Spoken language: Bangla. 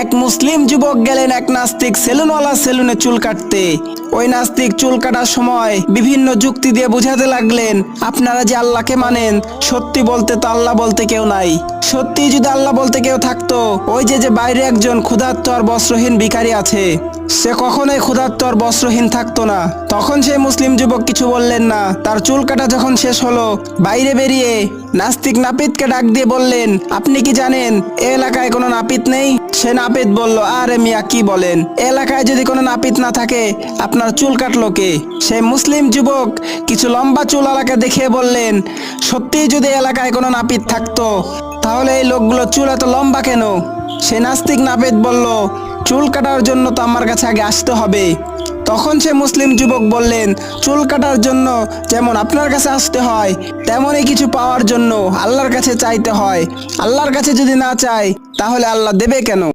এক মুসলিম যুবক গেলেন এক নাস্তিক সেলুনওয়ালা সেলুনে চুল কাটতে। ওই নাস্তিক চুল কাটার সময় বিভিন্ন যুক্তি দিয়ে বুঝাতে লাগলেন, আপনারা যে আল্লাহকে মানেন, সত্যি বলতে তো আল্লাহ বলতে কেউ নাই। সত্যি যদি আল্লাহ বলতে কেউ থাকতো, ওই যে যে বাইরে একজন ক্ষুধার্ত আর বস্ত্রহীন ভিখারি আছে, সে কখনোই ক্ষুধার্ত আর বস্ত্রহীন থাকতো না। তখন সেই মুসলিম যুবক কিছু বললেন না। তার চুল কাটা যখন শেষ হলো, বাইরে বেরিয়ে নাস্তিক নাপিতকে ডাক দিয়ে বললেন, আপনি কি জানেন, এ এলাকায় কোনো নাপিত নেই? সে নাপিত বলল, আরে মিয়া, কি বলেন? এলাকায় যদি কোনো নাপিত না থাকে, আপনার চুল কাটলো কে? সেই মুসলিম যুবক কিছু লম্বা চুল এলাকা দেখিয়ে বললেন সত্যিই যদি এলাকায় কোনো নাপিত থাকতো, তাহলে এই লোকগুলো চুল এত লম্বা কেন? সে নাস্তিক নাপিত বলল, চুল কাটার জন্য তো আমার কাছে আগে আসতে হবে। তখন সে মুসলিম যুবক বললেন, চুল কাটার জন্য যেমন আপনার কাছে আসতে হয়, তেমনই কিছু পাওয়ার জন্য আল্লাহর কাছে চাইতে হয়। আল্লাহর কাছে যদি না চাই তাহলে আল্লাহ দেবে কেন?